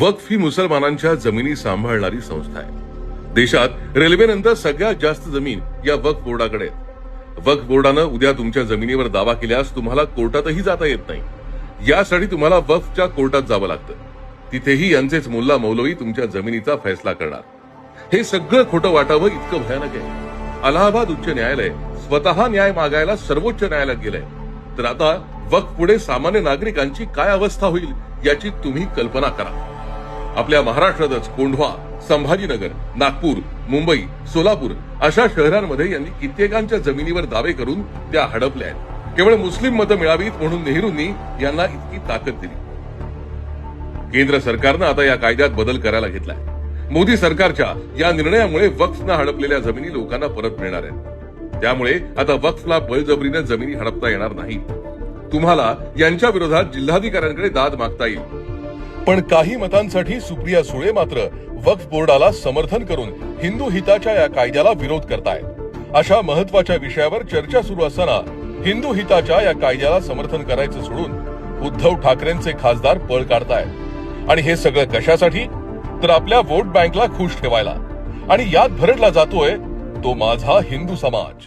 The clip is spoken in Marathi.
वक्फ ही मुसलमानांच्या जमिनी सांभाळणारी संस्था आहे. देशात रेल्वेनंतर सगळ्यात जास्त जमीन या वक्फ बोर्डाकडे वक्फ बोर्डानं उद्या तुमच्या जमिनीवर दावा केल्यास तुम्हाला कोर्टातही जाता येत नाही. यासाठी तुम्हाला वक्फच्या कोर्टात जावं लागतं. तिथेही यांचेच मुल्ला मौलवी तुमच्या जमिनीचा फैसला करणार. हे सगळं खोटं वाटावं इतकं भयानक आहे. अलाहाबाद उच्च न्यायालय स्वतः न्याय मागायला सर्वोच्च न्यायालयात गेलंय. तर आता वक्फ पुढे सामान्य नागरिकांची काय अवस्था होईल याची तुम्ही कल्पना करा. आपल्या महाराष्ट्रातच कोंढवा संभाजीनगर नागपूर मुंबई सोलापूर अशा शहरांमध्ये यांनी कित्येकांच्या जमिनीवर दावे करून त्या हडपल्या आहेत. केवळ मुस्लिम मतं मिळावीत म्हणून नेहरूंनी यांना इतकी ताकद दिली. केंद्र सरकारनं आता या कायद्यात बदल करायला घेतलाय. मोदी सरकारच्या या निर्णयामुळे वक्फनं हडपलेल्या जमिनी लोकांना परत मिळणार आहेत. त्यामुळे आता वक्फला बळजबरीनं जमिनी हडपता येणार नाही. तुम्हाला यांच्या विरोधात जिल्हाधिकाऱ्यांकडे दाद मागता येईल. पण काही मतांसाठी सुप्रिया सुळे मात्र वक्फ बोर्डाला समर्थन करून हिंदू हिताच्या या कायद्याला विरोध करतायत. अशा महत्त्वाच्या विषयावर चर्चा सुरू असताना हिंदू हिताच्या या कायद्याला समर्थन करायचं सोडून उद्धव ठाकरेंचे खासदार पळ काढतायत. आणि हे सगळं कशासाठी? तर आपल्या वोट बँकला खुश ठेवायला. आणि यात भरडला जातोय तो माझा हिंदू समाज.